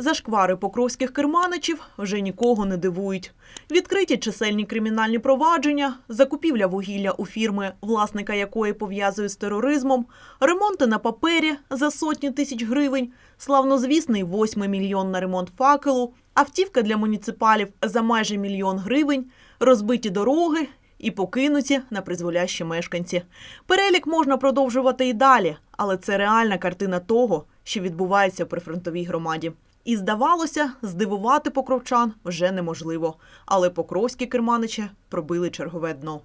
Зашквари покровських керманичів вже нікого не дивують. Відкриті чисельні кримінальні провадження, закупівля вугілля у фірми, власника якої пов'язують з тероризмом, ремонти на папері за сотні тисяч гривень, славнозвісний 8 мільйон на ремонт факелу, автівка для муніципалів за майже мільйон гривень, розбиті дороги і покинуті на призволящі мешканці. Перелік можна продовжувати і далі, але це реальна картина того, що відбувається в прифронтовій громаді. І здавалося, здивувати покровчан вже неможливо, але покровські керманичі пробили чергове дно.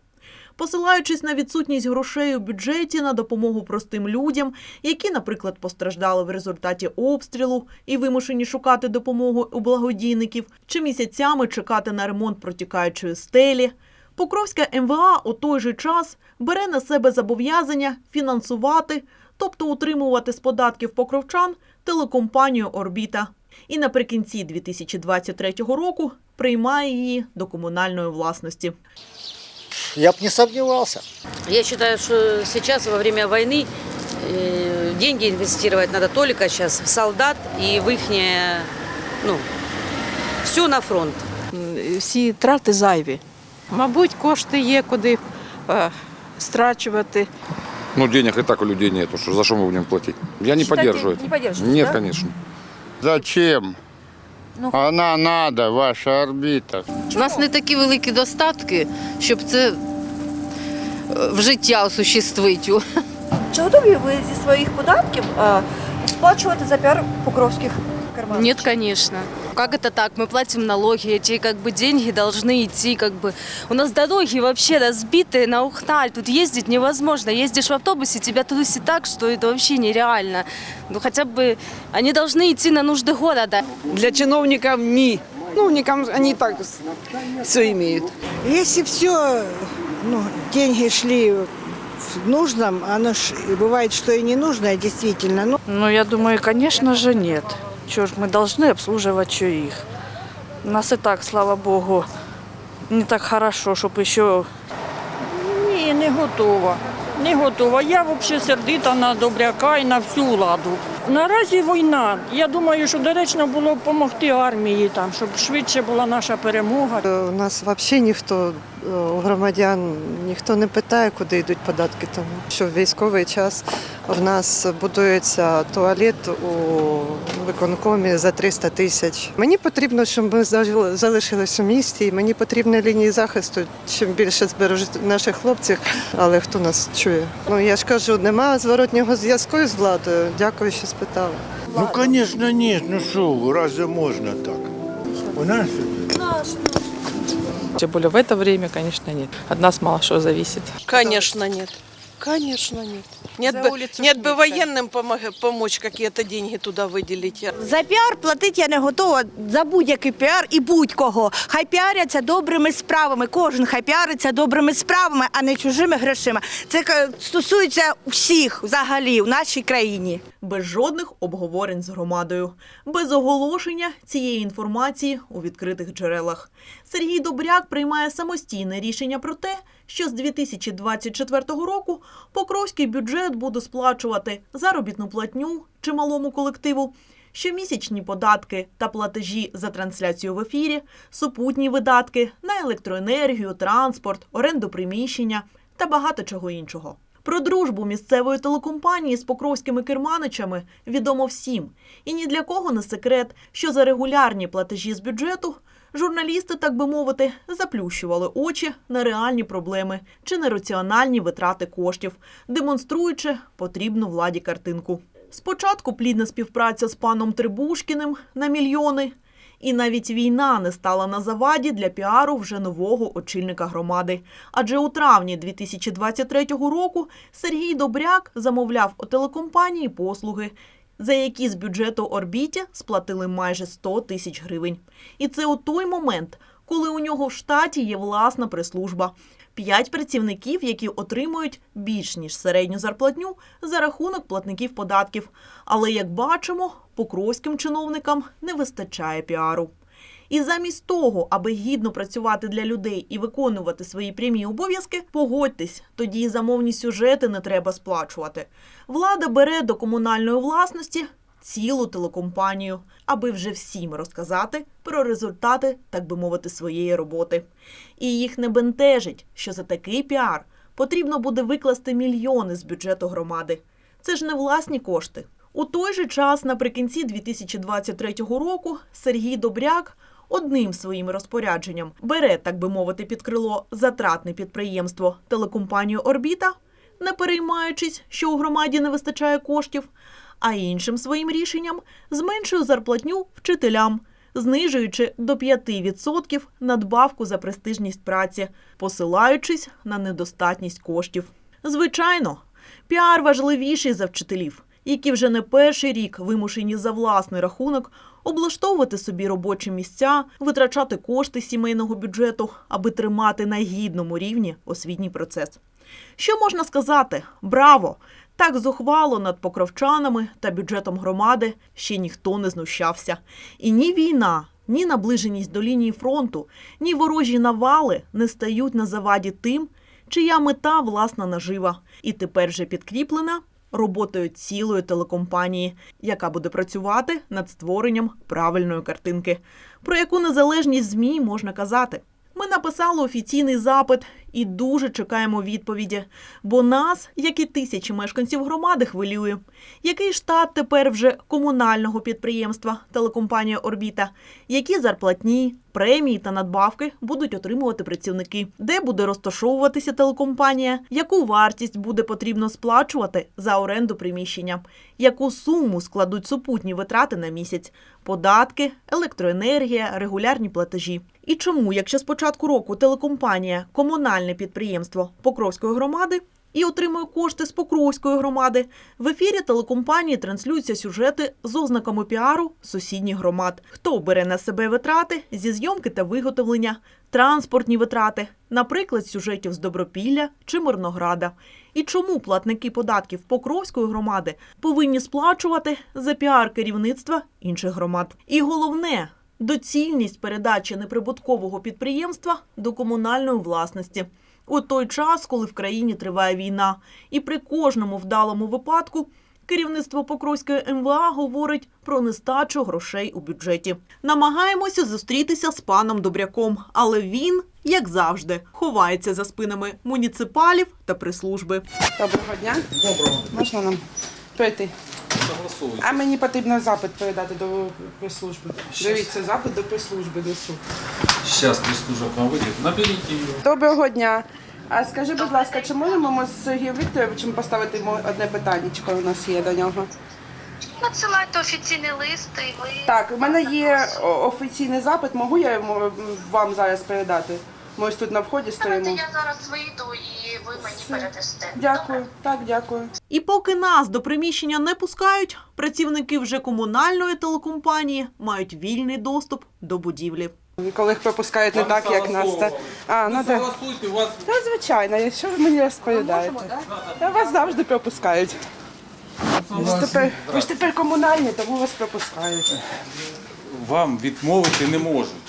Посилаючись на відсутність грошей у бюджеті на допомогу простим людям, які, наприклад, постраждали в результаті обстрілу і вимушені шукати допомогу у благодійників, чи місяцями чекати на ремонт протікаючої стелі, Покровська МВА у той же час бере на себе зобов'язання фінансувати, тобто утримувати з податків покровчан телекомпанію Орбіта І наприкінці 2023 року приймає її до комунальної власності. Я б не сомневался. Я считаю, что сейчас во время войны э, деньги инвестировать надо только сейчас в солдат и в их, ну, все на фронт. М, всі трати зайві. Мабуть, кошти є куди е, страчувати. Ну, денег и так у людей нету, что за что мы будем платить? Я не поддерживаю это. не поддерживаете, Нет, да? Зачем? Ну. Она надо, ваша орбіта. У нас не такі великі достатки, щоб це е, в життя осуществити. Чи готові ви зі своїх податків е, сплачувати за піар покровських карманів? Нет, конечно Как это так? Мы платим налоги, эти как бы деньги должны идти как бы. У нас дороги вообще разбитые на ухналь, тут ездить невозможно. Ездишь в автобусе, тебя тудуси так, что это вообще нереально. Ну хотя бы они должны идти на нужды города. Для чиновників ні. Ну, никому, они и так все имеют. Если все, ну, деньги шли в нужном, оно ж и бывает, что и не нужное, действительно. Ну, Ну, я думаю, конечно же, нет. Чего ж мы должны обслуживать что их? У нас и так, слава богу, не так хорошо, чтобы еще Ні, не готова. Не готова. Я взагалі сердита на добряка і на всю владу. Наразі війна. Я думаю, що доречно було б допомогти армії, там, щоб швидше була наша перемога. у нас взагалі ніхто у громадян ніхто не питає, куди йдуть податки. Тому що в військовий час в нас будується туалет у виконкомі за 300 тисяч. Мені потрібно, щоб ми залишились у місті, і мені потрібні лінії захисту, чим більше збережуть наших хлопців, але хто нас чує. Ну я ж кажу, немає зворотнього зв'язку з владою. Дякую, що спитали. Ну, конечно, нет. Ну что разве можно так? У нас Тем более в это время, конечно, нет. От нас мало что зависит. Конечно, нет. Конечно, нет. Нет За бы, улицу нет бы нет, военным помог- помочь какие-то деньги туда выделить. За піар платити я не готова за будь-який піар і будь-кого. Хай піаряться добрими справами. Кожен хай піариться добрими справами, а не чужими грошима. Це ка- стосується всіх взагалі в нашій країні. без жодних обговорень з громадою, без оголошення цієї інформації у відкритих джерелах. Сергій Добряк приймає самостійне рішення про те, що з 2024 року Покровський бюджет буде сплачувати заробітну платню чималому колективу, щомісячні податки та платежі за трансляцію в ефірі, супутні видатки на електроенергію, транспорт, оренду приміщення та багато чого іншого. Про дружбу місцевої телекомпанії з покровськими керманичами відомо всім. І ні для кого не секрет, що за регулярні платежі з бюджету журналісти, так би мовити, заплющували очі на реальні проблеми чи нераціональні витрати коштів, демонструючи потрібну владі картинку. Спочатку плідна співпраця з паном Трибушкіним на мільйони. І навіть війна не стала на заваді для піару вже нового очільника громади. Адже у травні 2023 року Сергій Добряк замовляв у телекомпанії послуги, за які з бюджету орбіті сплатили майже 100 тисяч гривень. І це у той момент, коли у нього в штаті є власна прес-служба. П'ять працівників, які отримують більш ніж середню зарплатню за рахунок платників податків. Але як бачимо, покровським чиновникам не вистачає піару. І замість того, аби гідно працювати для людей і виконувати свої прямі обов'язки, погодьтесь, тоді і замовні сюжети не треба сплачувати. Влада бере до комунальної власності цілу телекомпанію, аби вже всім розказати про результати, так би мовити, своєї роботи. І їх не бентежить, що за такий піар потрібно буде викласти мільйони з бюджету громади. Це ж не власні кошти. У той же час, наприкінці 2023 року, Сергій Добряк одним своїм розпорядженням бере, так би мовити, під крило затратне підприємство телекомпанію Орбіта, не переймаючись, що у громаді не вистачає коштів, а іншим своїм рішенням зменшує зарплатню вчителям, знижуючи до 5% надбавку за престижність праці, посилаючись на недостатність коштів. Звичайно, піар важливіший за вчителів, які вже не перший рік вимушені за власний рахунок облаштовувати собі робочі місця, витрачати кошти сімейного бюджету, аби тримати на гідному рівні освітній процес. Що можна сказати? Браво! Так зухвало над покровчанами та бюджетом громади ще ніхто не знущався. І ні війна, ні наближеність до лінії фронту, ні ворожі навали не стають на заваді тим, чия мета власна нажива, і тепер вже підкріплена роботою цілої телекомпанії, яка буде працювати над створенням правильної картинки. Про яку незалежність ЗМІ можна казати? Ми написали офіційний запит і дуже чекаємо відповіді. Бо нас, як і тисячі мешканців громади, хвилює. Який штат тепер вже комунального підприємства телекомпанія Орбіта? Які зарплатні, премії та надбавки будуть отримувати працівники? Де буде розташовуватися телекомпанія? Яку вартість буде потрібно сплачувати за оренду приміщення? Яку суму складуть супутні витрати на місяць? Податки, електроенергія, регулярні платежі. І чому, якщо з початку року телекомпанія комунальне підприємство Покровської громади і отримує кошти з Покровської громади, в ефірі телекомпанії транслюються сюжети з ознаками піару сусідніх громад. Хто бере на себе витрати зі зйомки та виготовлення, транспортні витрати, наприклад, сюжетів з Добропілля чи Мирнограда. І чому платники податків Покровської громади повинні сплачувати за піар керівництва інших громад? І головне доцільність передачі неприбуткового підприємства до комунальної власності у той час, коли в країні триває війна, і при кожному вдалому випадку. Керівництво Покровської МВА говорить про нестачу грошей у бюджеті. Намагаємося зустрітися з паном Добряком, але він, як завжди, ховається за спинами муніципалів та прислужби. Доброго дня. Доброго. Можна нам прийти? А мені потрібно запит передати до прес-служби. Дивіться, запит до прес-служби ДСУ. Сейчас прислужок вам выйдет. Наберите ее. Доброго дня. А скажи, будь ласка, чи можемо ми з Сергієм Вікторовичем поставити йому одне питання, у нас є до нього? Надсилайте офіційний лист і ви. Так, у мене є офіційний запит, можу я йому вам зараз передати? Ми ось тут на вході Давайте я зараз вийду і ви мені передасте. Дякую, так, дякую. І поки нас до приміщення не пускають, працівники вже комунальної телекомпанії мають вільний доступ до будівлі. Коли їх пропускають не так, як нас. Та... А, ну так. Голосуйте, у вас Та звичайно, якщо ви мені розповідаєте. Та вас завжди пропускають. Ви ж тепер, ви ж тепер комунальні, тому вас пропускають. вам відмовити не можуть.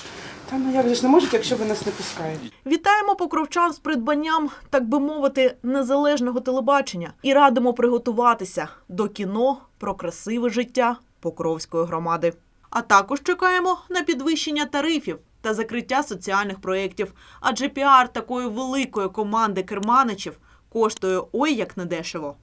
Та ну як же ж не можуть, якщо ви нас не пускають. Вітаємо покровчан з придбанням, так би мовити, незалежного телебачення і радимо приготуватися до кіно про красиве життя Покровської громади. А також чекаємо на підвищення тарифів та закриття соціальних проєктів, адже піар такої великої команди керманичів коштує ой як недешево.